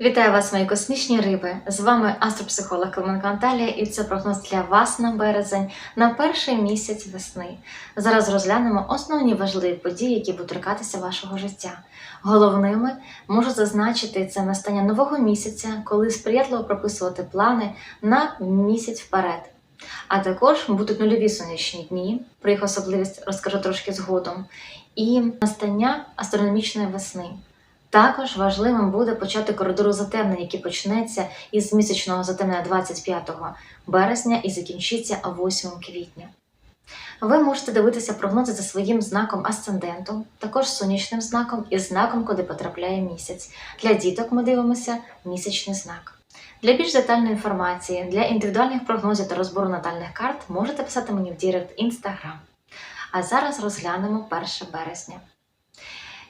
Вітаю вас, мої космічні риби! З вами астропсихолог Клименко Анталія, і це прогноз для вас на березень на перший місяць весни. Зараз розглянемо основні важливі події, які будуть торкатися вашого життя. Головними можу зазначити це настання нового місяця, коли сприятливо прописувати плани на місяць вперед. А також будуть нульові сонячні дні, про їх особливість розкажу трошки згодом, і настання астрономічної весни. Також важливим буде почати коридору затемнень, який почнеться із місячного затемнення 25 березня і закінчиться 8 квітня. Ви можете дивитися прогнози за своїм знаком асценденту, також сонячним знаком і знаком, куди потрапляє місяць. Для діток ми дивимося місячний знак. Для більш детальної інформації, для індивідуальних прогнозів та розбору натальних карт можете писати мені в Дірект Інстаграм. А зараз розглянемо 1 березня.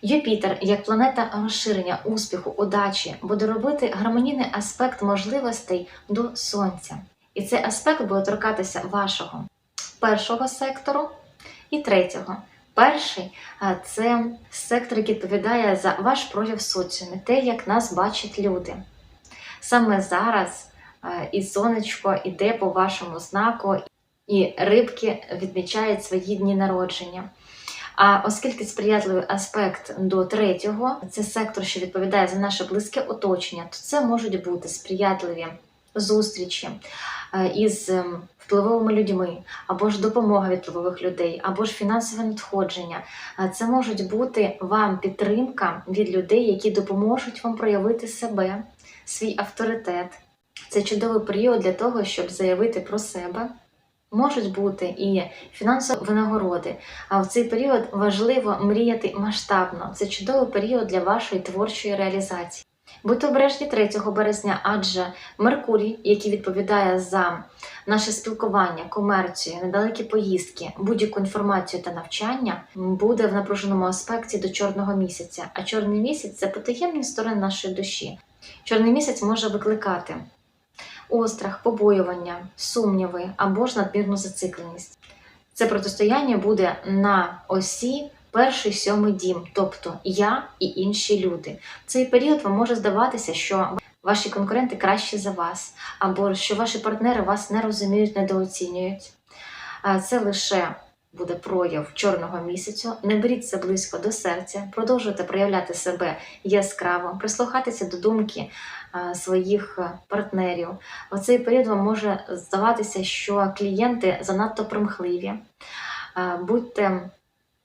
Юпітер, як планета розширення, успіху, удачі, буде робити гармонійний аспект можливостей до Сонця. І цей аспект буде торкатися вашого першого сектору і третього. Перший це сектор, який відповідає за ваш прояв соціумі, те, як нас бачать люди. Саме зараз і сонечко іде по вашому знаку, і рибки відмічають свої дні народження. А оскільки сприятливий аспект до третього, це сектор, що відповідає за наше близьке оточення, то це можуть бути сприятливі зустрічі е, із ем, впливовими людьми, або ж допомога від впливових людей, або ж фінансове надходження. Е, Це можуть бути вам підтримка від людей, які допоможуть вам проявити себе, свій авторитет. Це чудовий період для того, щоб заявити про себе. Можуть бути і фінансові винагороди. А в цей період важливо мріяти масштабно. Це чудовий період для вашої творчої реалізації. Будьте обережні 3 березня, адже Меркурій, який відповідає за наше спілкування, комерцію, недалекі поїздки, будь-яку інформацію та навчання, буде в напруженому аспекті до чорного місяця. А чорний місяць це потаємні сторони нашої душі. Чорний місяць може викликати острах, побоювання, сумніви або ж надмірну зацикленість. Це протистояння буде на осі перший сьомий дім, тобто я і інші люди. В цей період вам може здаватися, що ваші конкуренти кращі за вас, або що ваші партнери вас не розуміють, недооцінюють. Це лише буде прояв чорного місяцю. Не беріть це близько до серця, продовжуйте проявляти себе яскраво, прислухатися до думки своїх е, партнерів. В цей період вам може здаватися, що клієнти занадто примхливі. Будьте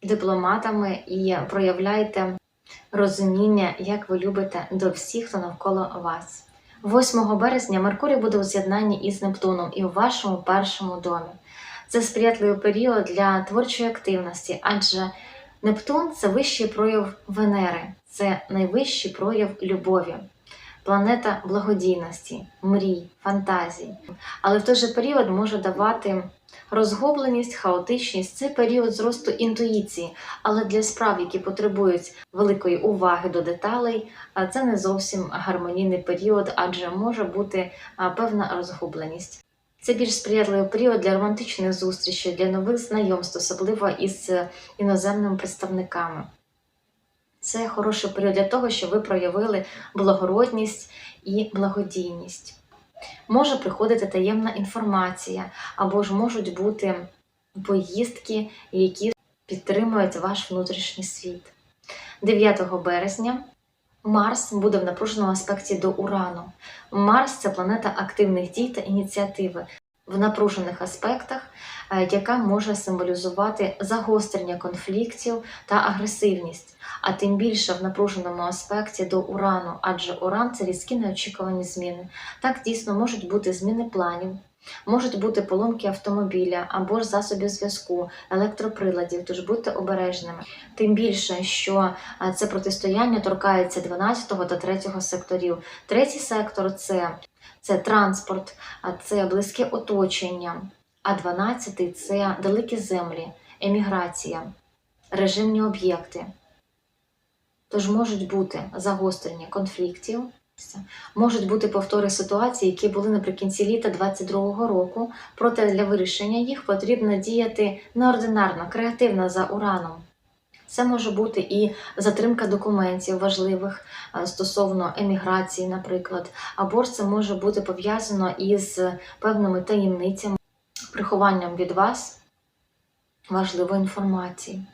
дипломатами і проявляйте розуміння, як ви любите до всіх, хто навколо вас. 8 березня Меркурій буде у з'єднанні із Нептуном і у вашому першому домі. Це сприятливий період для творчої активності, адже Нептун це вищий прояв Венери, це найвищий прояв любові, планета благодійності, мрій, фантазій. Але в той же період може давати розгубленість, хаотичність це період зросту інтуїції, але для справ, які потребують великої уваги до деталей, це не зовсім гармонійний період, адже може бути певна розгубленість. Це більш сприятливий період для романтичних зустрічей, для нових знайомств, особливо із е, іноземними представниками. Це хороший період для того, щоб ви проявили благородність і благодійність. Може приходити таємна інформація, або ж можуть бути поїздки, які підтримують ваш внутрішній світ. 9 березня Марс буде в напруженому аспекті до Урану. Марс це планета активних дій та ініціативи в напружених аспектах, е, яка може символізувати загострення конфліктів та агресивність, а тим більше в напруженому аспекті до Урану, адже Уран це різкі неочікувані зміни. Так дійсно можуть бути зміни планів. Можуть бути поломки автомобіля або ж засобів зв'язку, електроприладів, тож будьте обережними. Тим більше, що е, це протистояння торкається 12 та 3 секторів. Третій сектор це, це транспорт, це близьке оточення, а 12 це далекі землі, еміграція, режимні об'єкти. Тож можуть бути загострення конфліктів. Можуть бути повтори ситуацій, які були наприкінці літа 22-го року, проте для вирішення їх потрібно діяти неординарно, креативно за ураном. Це може бути і затримка документів важливих е, стосовно еміграції, наприклад, або ж це може бути пов'язано із певними таємницями, прихованням від вас важливої інформації.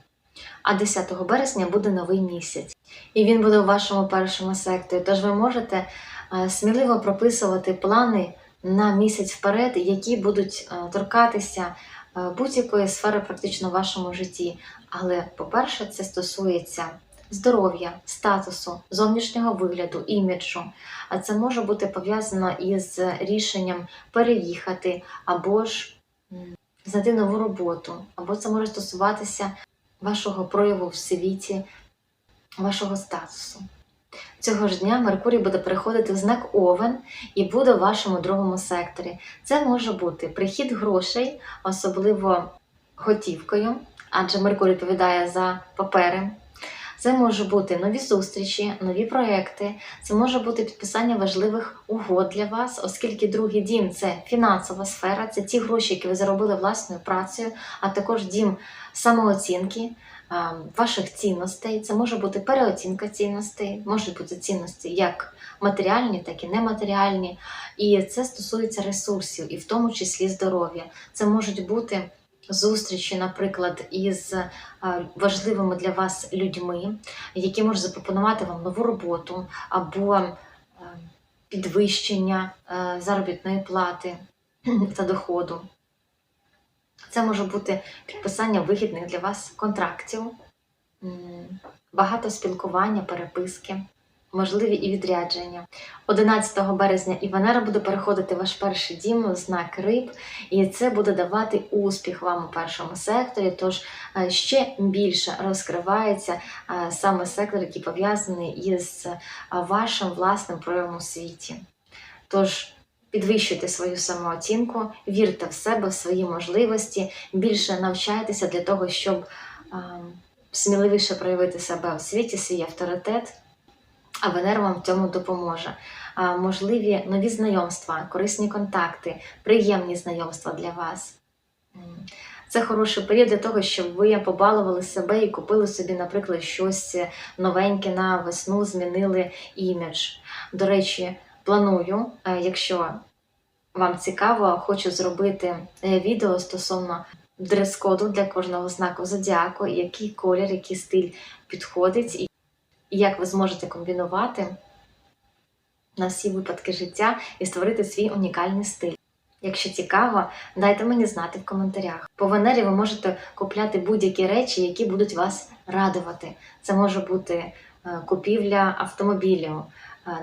А 10 березня буде новий місяць, і він буде у вашому першому секторі. Тож ви можете е, сміливо прописувати плани на місяць вперед, які будуть е, торкатися е, будь-якої сфери практично в вашому житті. Але, по-перше, це стосується здоров'я, статусу, зовнішнього вигляду, іміджу. А це може бути пов'язано із рішенням переїхати або ж знайти нову роботу, або це може стосуватися вашого прояву в світі, вашого статусу. Цього ж дня Меркурій буде переходити в знак Овен і буде в вашому другому секторі. Це може бути прихід грошей, особливо готівкою, адже Меркурій відповідає за папери. Це може бути нові зустрічі, нові проекти, це може бути підписання важливих угод для вас, оскільки другий дім це фінансова сфера, це ті гроші, які ви заробили власною працею, а також дім самооцінки, ваших цінностей. Це може бути переоцінка цінностей, можуть бути цінності як матеріальні, так і нематеріальні. І це стосується ресурсів, і в тому числі здоров'я. Це можуть бути зустрічі, наприклад, із е, важливими для вас людьми, які можуть запропонувати вам нову роботу або е, підвищення е, заробітної плати та доходу. Це може бути підписання вигідних для вас контрактів, багато спілкування, переписки, можливі і відрядження. 11 березня і Венера буде переходити ваш перший дім знак риб, і це буде давати успіх вам у першому секторі. Тож е, ще більше розкривається е, саме сектор, який пов'язаний із е, вашим власним проявом у світі. Тож підвищуйте свою самооцінку, вірте в себе, в свої можливості, більше навчайтеся для того, щоб е, сміливіше проявити себе у світі, свій авторитет. А Венера вам в цьому допоможе. Можливі нові знайомства, корисні контакти, приємні знайомства для вас. Це хороший період для того, щоб ви побалували себе і купили собі, наприклад, щось новеньке на весну, змінили імідж. До речі, планую, е, якщо вам цікаво, хочу зробити е, відео стосовно дрес-коду для кожного знаку зодіаку, який колір, який стиль підходить, і як ви зможете комбінувати на всі випадки життя і створити свій унікальний стиль. Якщо цікаво, дайте мені знати в коментарях. По Венері ви можете купляти будь-які речі, які будуть вас радувати. Це може бути е, купівля автомобілів,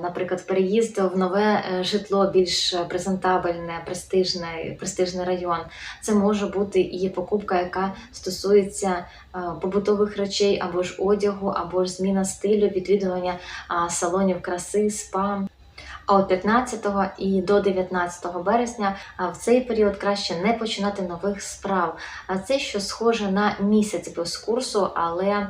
наприклад, переїзд в нове е, житло, більш презентабельне, престижне, престижний район. Це може бути і покупка, яка стосується е, побутових речей або ж одягу, або ж зміна стилю, відвідування салонів краси, спа. А от 15 і до 19 березня в цей період краще не починати нових справ. А це що схоже на місяць без курсу, але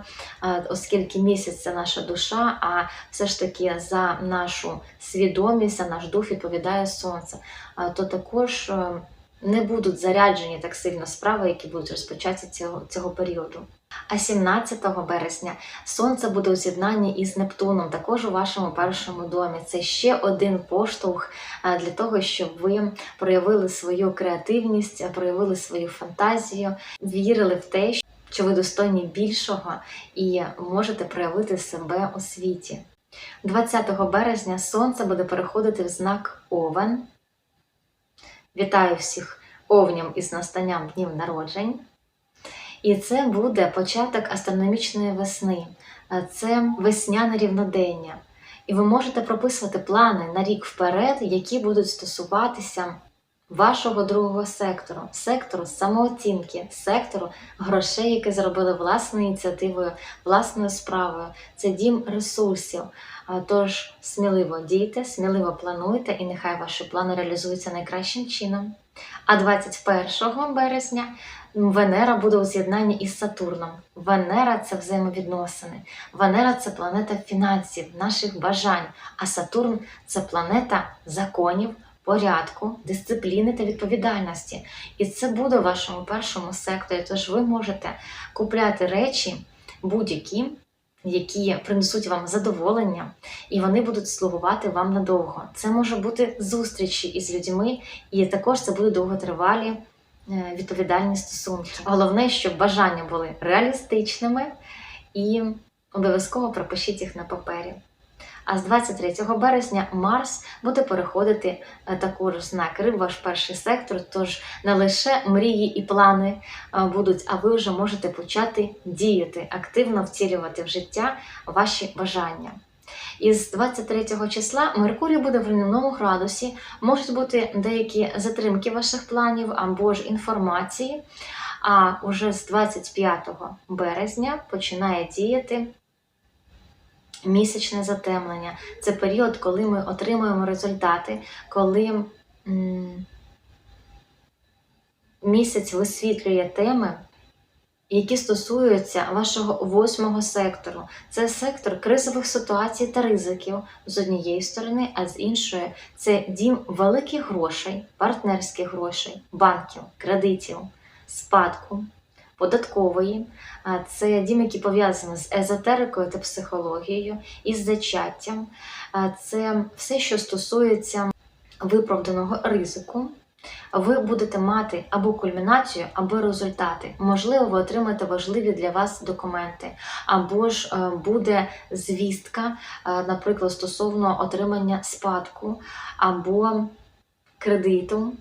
оскільки місяць це наша душа, а все ж таки за нашу свідомість, за наш дух відповідає сонце, то також не будуть заряджені так сильно справи, які будуть розпочаті цього, цього періоду. А 17 березня сонце буде у з'єднанні із Нептуном, також у вашому першому домі. Це ще один поштовх для того, щоб ви проявили свою креативність, проявили свою фантазію, вірили в те, що ви достойні більшого і можете проявити себе у світі. 20 березня сонце буде переходити в знак Овен. Вітаю всіх овням із настанням днів народжень. І це буде початок астрономічної весни, Е, це весняне рівнодення. І ви можете прописувати плани на рік вперед, які будуть стосуватися вашого другого сектору, сектору самооцінки, сектору грошей, які зробили власною ініціативою, власною справою. Це дім ресурсів. Тож сміливо дійте, сміливо плануйте, і нехай ваші плани реалізуються найкращим чином. А 21 березня Венера буде у з'єднанні із Сатурном. Венера це взаємовідносини. Венера це планета фінансів, наших бажань, а Сатурн це планета законів, порядку, дисципліни та відповідальності. І це буде у вашому першому секторі. Тож ви можете купляти речі, будь-які, які принесуть вам задоволення, і вони будуть слугувати вам надовго. Це може бути зустрічі із людьми, і також це будуть довготривалі е, відповідальні стосунки. Головне, щоб бажання були реалістичними і обов'язково пропишіть їх на папері. А з 23 березня Марс буде переходити е, також знак риб, ваш перший сектор. Тож не лише мрії і плани е, будуть, а ви вже можете почати діяти, активно втілювати в життя ваші бажання. Із 23 числа Меркурій буде в руйнівному градусі, можуть бути деякі затримки ваших планів або ж інформації. А уже з 25 березня починає діяти місячне затемнення. Це період, коли ми отримуємо результати, коли місяць висвітлює теми, які стосуються вашого восьмого сектору. Це сектор кризових ситуацій та ризиків з однієї сторони, а з іншої це дім великих грошей, партнерських грошей, банків, кредитів, спадку, податкової. Це дім, який пов'язаний з езотерикою та психологією, із зачаттям. Це все, що стосується виправданого ризику. Ви будете мати або кульмінацію, або результати. Можливо, ви отримаєте важливі для вас документи, або ж е, буде звістка, е, наприклад, стосовно отримання спадку або кредиту,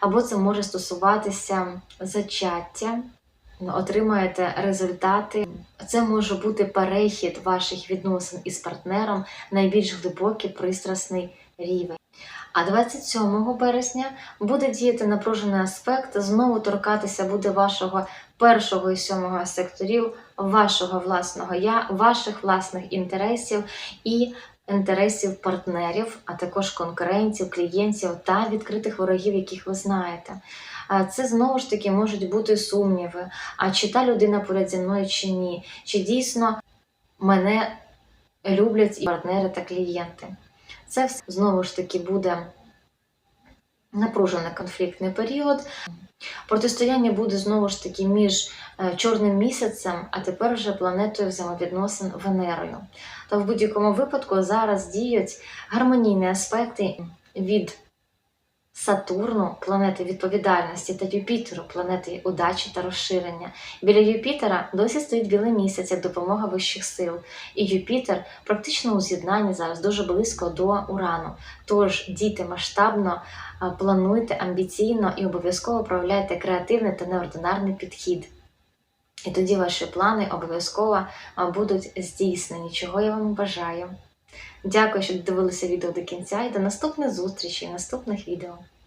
або це може стосуватися зачаття. Отримаєте результати. Це може бути перехід ваших відносин із партнером на більш глибокий пристрасний рівень. А 27 березня буде діяти напружений аспект, знову торкатися буде вашого першого і сьомого секторів, вашого власного я, ваших власних інтересів і інтересів партнерів, а також конкурентів, клієнтів та відкритих ворогів, яких ви знаєте. Це знову ж таки можуть бути сумніви. А чи та людина поряд зі мною, чи ні? Чи дійсно мене люблять і партнери та клієнти? Це все знову ж таки буде напружений конфліктний період. Протистояння буде знову ж таки між е, чорним місяцем, а тепер вже планетою взаємовідносин Венерою. То в будь-якому випадку зараз діють гармонійні аспекти від Сатурну, планети відповідальності, та Юпітеру, планети удачі та розширення. Біля Юпітера досі стоїть білий місяць як допомога вищих сил. І Юпітер практично у з'єднанні зараз дуже близько до Урану. Тож дійте масштабно, плануйте амбіційно і обов'язково проявляйте креативний та неординарний підхід. І тоді ваші плани обов'язково будуть здійснені, чого я вам бажаю. Дякую, що додивилися відео до кінця і до наступних зустрічей, наступних відео.